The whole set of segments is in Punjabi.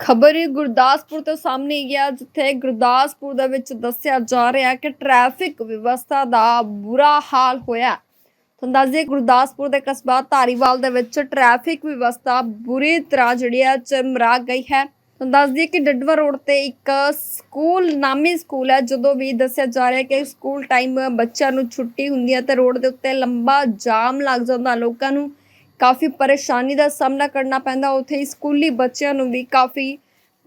ਖਬਰ ਗੁਰਦਾਸਪੁਰ ਤੋਂ ਸਾਹਮਣੇ ਗਿਆ ਜਿੱਥੇ ਗੁਰਦਾਸਪੁਰ ਦੇ ਵਿੱਚ ਦੱਸਿਆ ਜਾ ਰਿਹਾ ਕਿ ਟ੍ਰੈਫਿਕ ਵਿਵਸਥਾ ਦਾ ਬੁਰਾ ਹਾਲ ਹੋਇਆ। ਤੁਹਾਨੂੰ ਦੱਸ ਗੁਰਦਾਸਪੁਰ ਦੇ ਕਸਬਾ ਧਾਰੀਵਾਲ ਦੇ ਵਿੱਚ ਟ੍ਰੈਫਿਕ ਵਿਵਸਥਾ ਬੁਰੀ ਤਰ੍ਹਾਂ ਜਿਹੜੀ ਹੈ ਚਰਮਰਾ ਗਈ ਹੈ। ਤੁਹਾਨੂੰ ਦੱਸ ਕਿ ਡੱਡਵਾ ਰੋਡ ਤੇ ਇੱਕ ਸਕੂਲ, ਨਾਮੀ ਸਕੂਲ ਹੈ, ਜਦੋਂ ਵੀ ਦੱਸਿਆ ਜਾ ਰਿਹਾ ਕਿ ਸਕੂਲ ਟਾਈਮ ਬੱਚਿਆਂ ਨੂੰ ਛੁੱਟੀ ਹੁੰਦੀ ਹੈ ਤੇ ਰੋਡ ਦੇ ਉੱਤੇ ਲੰਬਾ ਜਾਮ ਲੱਗ ਜਾਂਦਾ ਲੋਕਾਂ ਨੂੰ। ਕਾਫੀ ਪਰੇਸ਼ਾਨੀ ਦਾ ਸਾਹਮਣਾ ਕਰਨਾ ਪੈਂਦਾ, ਉੱਥੇ ਹੀ ਸਕੂਲੀ ਬੱਚਿਆਂ ਨੂੰ ਵੀ ਕਾਫੀ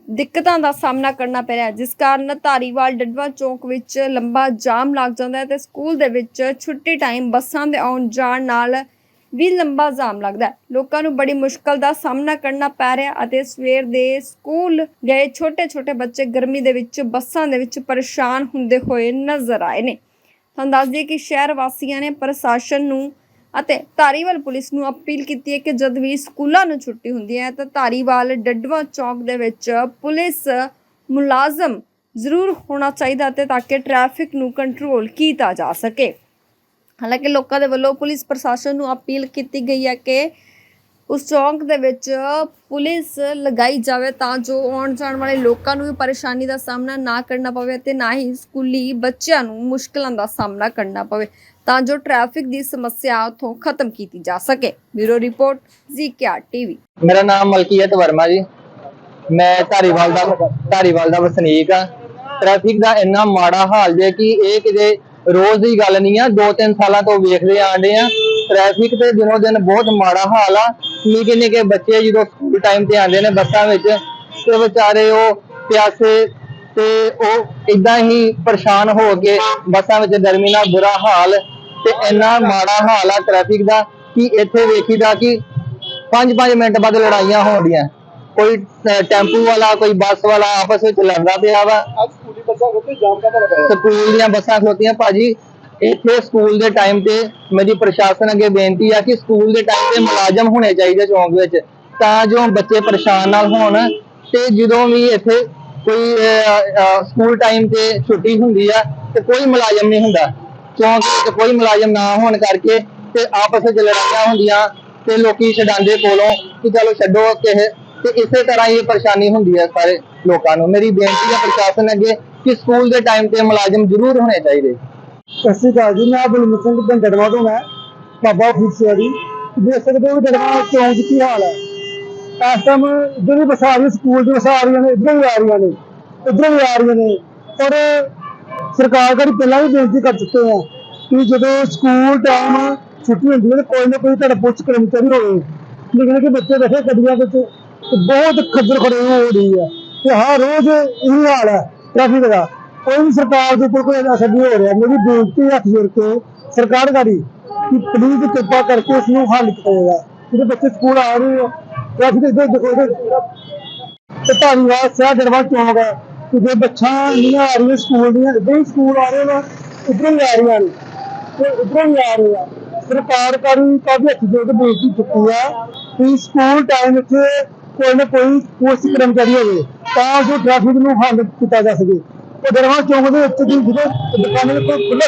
ਦਿੱਕਤਾਂ ਦਾ ਸਾਹਮਣਾ ਕਰਨਾ ਪੈ ਰਿਹਾ ਜਿਸ ਕਾਰਨ ਧਾਰੀਵਾਲ ਡਡਵਾ ਚੌਂਕ ਵਿੱਚ ਲੰਬਾ ਜਾਮ ਲੱਗ ਜਾਂਦਾ ਹੈ ਤੇ ਸਕੂਲ ਦੇ ਵਿੱਚ ਛੁੱਟੀ ਟਾਈਮ ਬੱਸਾਂ ਦੇ ਆਉਣ ਜਾਣ ਨਾਲ ਵੀ ਲੰਬਾ ਜਾਮ ਲੱਗਦਾ ਹੈ। ਲੋਕਾਂ ਨੂੰ ਬੜੀ ਮੁਸ਼ਕਲ ਦਾ ਸਾਹਮਣਾ ਕਰਨਾ ਪੈ ਰਿਹਾ ਅਤੇ ਸਵੇਰ ਦੇ ਸਕੂਲ ਗਏ ਛੋਟੇ-ਛੋਟੇ ਬੱਚੇ ਗਰਮੀ ਦੇ ਵਿੱਚ ਬੱਸਾਂ ਦੇ ਵਿੱਚ ਪਰੇਸ਼ਾਨ ਹੁੰਦੇ ਹੋਏ ਨਜ਼ਰ ਆਏ ਨੇ। ਤੁਹਾਨੂੰ ਦੱਸ ਦਈਏ ਕਿ ਸ਼ਹਿਰ ਵਾਸੀਆਂ ਨੇ ਪ੍ਰਸ਼ਾਸਨ ਨੂੰ ਅਤੇ ਧਾਰੀਵਾਲ ਪੁਲਿਸ ਨੂੰ ਅਪੀਲ ਕੀਤੀ ਹੈ ਕਿ ਜਦ ਵੀ ਸਕੂਲਾਂ ਨੂੰ ਛੁੱਟੀ ਹੁੰਦੀ ਹੈ ਤਾਂ ਧਾਰੀਵਾਲ ਡੱਡਵਾ ਚੌਕ ਦੇ ਵਿੱਚ ਪੁਲਿਸ ਮੁਲਾਜ਼ਮ ਜ਼ਰੂਰ ਹੋਣਾ ਚਾਹੀਦਾ ਤੇ ਤਾਂ ਕਿ ਟ੍ਰੈਫਿਕ ਨੂੰ ਕੰਟਰੋਲ ਕੀਤਾ ਜਾ ਸਕੇ। ਹਾਲਾਂਕਿ ਲੋਕਾਂ ਦੇ ਵੱਲੋਂ ਪੁਲਿਸ ਪ੍ਰਸ਼ਾਸਨ ਨੂੰ ਅਪੀਲ ਕੀਤੀ ਗਈ ਹੈ ਕਿ ਉਸ ਚੌਂਕ ਦੇ ਵਿੱਚ ਪੁਲਿਸ ਲਗਾਈ ਜਾਵੇ ਤਾਂ ਜੋ ਆਉਣ ਜਾਣ ਵਾਲੇ ਲੋਕਾਂ ਨੂੰ ਵੀ ਪਰੇਸ਼ਾਨੀ ਦਾ ਸਾਹਮਣਾ ਨਾ ਕਰਨਾ ਪਵੇ ਤੇ ਨਾ ਹੀ ਸਕੂਲੀ ਬੱਚਿਆਂ ਨੂੰ ਮੁਸ਼ਕਲਾਂ ਦਾ ਸਾਹਮਣਾ ਕਰਨਾ ਪਵੇ ਤਾਂ ਜੋ ਟ੍ਰੈਫਿਕ ਦੀ ਸਮੱਸਿਆ ਉੱਥੋਂ ਖਤਮ ਕੀਤੀ ਜਾ ਸਕੇ। ਬਿਊਰੋ ਰਿਪੋਰਟ ਜ਼ੀਕਿਆ ਟੀਵੀ। ਮੇਰਾ ਨਾਮ ਮਲਕੀਅਤ ਵਰਮਾ ਜੀ। ਮੈਂ ਧਾਰੀਵਾਲ ਦਾ ਧਾਰੀਵਾਲ ਦਾ ਵਸਨੀਕ ਆ ਟ੍ਰੈਫਿਕ ਦਾ ਇੰਨਾ ਮਾੜਾ ਹਾਲ ਜੇ ਕਿ ਇਹ ਕਿਤੇ ਰੋਜ਼ ਦੀ ਗੱਲ ਨਹੀਂ ਆ, ਦੋ ਤਿੰਨ ਸਾਲਾਂ ਤੋਂ ਵੇਖਦੇ ਆਂਦੇ ਆ। ਟ੍ਰੈਫਿਕ ਤੇ ਦਿਨੋ ਦਿਨ ਬਹੁਤ ਮਾੜਾ ਹਾਲ ਆ। ਨਿੱਕੇ ਨਿੱਕੇ ਬੱਚੇ ਜਦੋਂ ਸਕੂਲ ਟਾਈਮ ਤੇ ਆਉਂਦੇ ਨੇ ਬੱਸਾਂ ਵਿੱਚ ਤੇ ਵਿਚਾਰੇ ਉਹ ਪਿਆਸੇ ਤੇ ਉਹ ਇਦਾਂ ਹੀ ਪਰੇਸ਼ਾਨ ਹੋ ਕੇ ਬੱਸਾਂ ਵਿੱਚ ਗਰਮੀ ਨਾਲ ਬੁਰਾ ਹਾਲ ਤੇ ਇੰਨਾ ਮਾੜਾ ਹਾਲ ਆ ਟ੍ਰੈਫਿਕ ਦਾ ਕਿ ਇੱਥੇ ਵੇਖੀਦਾ ਕਿ 5-5 ਮਿੰਟ ਬਾਅਦ ਲੜਾਈਆਂ ਹੋਣੀਆਂ ਕੋਈ ਅਹ, ਟੈਂਪੂ ਵਾਲਾ ਕੋਈ ਬੱਸ ਵਾਲਾ ਆਪਸ ਵਿੱਚ ਲੜਦਾ ਪਿਆ ਵਾ। ਸਕੂਲ ਦੀਆਂ ਬੱਸਾਂ ਖਲੋਤੀਆਂ ਭਾਜੀ ਇੱਥੇ ਸਕੂਲ ਦੇ ਟਾਈਮ ਤੇ ਮੇਰੀ ਪ੍ਰਸ਼ਾਸਨ ਅੱਗੇ ਬੇਨਤੀ ਆ ਕਿ ਸਕੂਲ ਦੇ ਟਾਈਮ ਤੇ ਮੁਲਾਜ਼ਮ ਹੋਣੇ ਚਾਹੀਦੇ ਚੌਂਕ ਵਿੱਚ, ਤਾਂ ਜੋ ਬੱਚੇ ਪਰੇਸ਼ਾਨ ਨਾ ਹੋਣ ਤੇ ਜਦੋਂ ਵੀ ਇੱਥੇ ਕੋਈ ਸਕੂਲ ਟਾਈਮ ਤੇ ਛੁੱਟੀ ਹੁੰਦੀ ਆ ਤੇ ਕੋਈ ਮੁਲਾਜ਼ਮ ਨਹੀਂ ਹੁੰਦਾ। ਚੌਂਕ ਵਿੱਚ ਕੋਈ ਮੁਲਾਜ਼ਮ ਨਾ ਹੋਣ ਕਰਕੇ ਤੇ ਆਪਸ ਵਿੱਚ ਲੜਾਈਆਂ ਹੁੰਦੀਆਂ ਤੇ ਲੋਕੀ ਛਡਾਂਦੇ ਕੋਲੋਂ ਕਿ ਚਲੋ ਛੱਡੋ ਕਿਸੇ ਤੇ ਇਸੇ ਤਰ੍ਹਾਂ ਹੀ ਇਹ ਪਰੇਸ਼ਾਨੀ ਹੁੰਦੀ ਹੈ ਸਾਰੇ ਲੋਕਾਂ ਨੂੰ। ਮੇਰੀ ਬੇਨਤੀ ਹੈ ਪ੍ਰਸ਼ਾਸਨ ਅੱਗੇ ਕਿ ਸਕੂਲ ਦੇ ਟਾਈਮ ਤੇ ਮੁਲਾਜ਼ਮ ਜ਼ਰੂਰ ਹੋਣੇ ਚਾਹੀਦੇ। ਸਤਿ ਸ਼੍ਰੀ ਅਕਾਲ ਜੀ, ਮੈਂ ਬਲਮੀਤ ਸਿੰਘ ਬੰਦੜਵਾ ਤੋਂ ਮੈਂ, ਬਾਬਾ ਫੀਸਿਆ ਜੀ ਦੇਖ ਸਕਦੇ ਹੋ ਕਿ ਡੜਵਾ ਚੌਂਕ 'ਚ ਕੀ ਹਾਲ ਹੈ। ਇਸ ਟਾਈਮ ਇੱਧਰ ਵੀ ਬੱਸਾਂ ਆ ਰਹੀ ਸਕੂਲ ਦੀ ਬਸ ਆ ਰਹੀਆਂ ਨੇ, ਇੱਧਰ ਵੀ ਆ ਰਹੀਆਂ ਨੇ, ਇੱਧਰ ਵੀ ਆ ਰਹੀਆਂ ਨੇ। ਔਰ ਸਰਕਾਰ ਕੋਲ ਪਹਿਲਾਂ ਵੀ ਬੇਨਤੀ ਕਰ ਚੁੱਕੇ ਆ ਕਿ ਜਦੋਂ ਸਕੂਲ ਟਾਈਮ ਛੁੱਟੀ ਹੁੰਦੀ ਹੈ ਤਾਂ ਕੋਈ ਨਾ ਕੋਈ ਤੁਹਾਡਾ ਪੁਲਿਸ ਕਰਮਚਾਰੀ ਹੋਵੇ। ਨਿੱਕੇ ਕਿ ਬੱਚੇ ਬੈਠੇ ਗੱਡੀਆਂ ਵਿੱਚ ਬਹੁਤ ਖੱਜਲ ਖੜੇ ਹੋ ਰਹੀ ਹੈ। ਤੇ ਹਰ ਰੋਜ਼ ਇਹੀ ਹਾਲ ਹੈ ਟ੍ਰੈਫਿਕ ਦਾ। ਕੋਈ ਵੀ ਸਰਕਾਰ ਦੇ ਉੱਪਰ ਕੋਈ ਅਸਰ ਨਹੀਂ ਹੋ ਰਿਹਾ। ਮੇਰੀ ਬੇਨਤੀ ਹੱਥ ਜੋੜ ਕੇ ਸਰਕਾਰ ਗਾੜੀ ਕਿ ਪਲੀਜ਼ ਕਿਰਪਾ ਕਰਕੇ ਇਸ ਨੂੰ ਹੱਲ ਕੀਤਾ ਜਾਏਗਾ ਜਿਹੜੇ ਬੱਚੇ ਸਕੂਲ ਆ ਰਹੇ ਆ ਟ੍ਰੈਫਿਕ ਦੇ ਦੇਖੋ ਤੇ ਧਾਰੀਵਾਲ ਸ਼ਹਿਰ ਦਰਬਾਰ ਚੌਂਕ ਹੈ ਕਿ ਜੇ ਬੱਚਾ ਨਹੀਂ ਆ ਰਹੀਆਂ ਸਕੂਲ ਦੀਆਂ ਇੱਦਾਂ ਹੀ ਸਕੂਲ ਆ ਰਹੇ ਨਾ ਇੱਧਰੋਂ ਹੀ ਆ ਰਹੀਆਂ ਨੇ। ਤੇ ਇੱਧਰੋਂ ਆ ਰਹੇ ਆ ਸਰਕਾਰ ਕਰੀ ਕਾਫੀ ਹੱਥ ਜੋੜ ਕੇ ਬੇਨਤੀ ਚੁੱਕੀ ਹੈ ਕਿ ਸਕੂਲ ਟਾਈਮ ਵਿੱਚ ਕੋਈ ਨਾ ਕੋਈ ਪੁਲਿਸ ਕਰਮਚਾਰੀ ਹੋਵੇ, ਤਾਂ ਜੋ ਟ੍ਰੈਫਿਕ ਨੂੰ ਹੱਲ ਕੀਤਾ ਜਾ ਸਕੇ। ਤੇ ਦਰਬਾਰ ਚੌਂਕ ਦੇ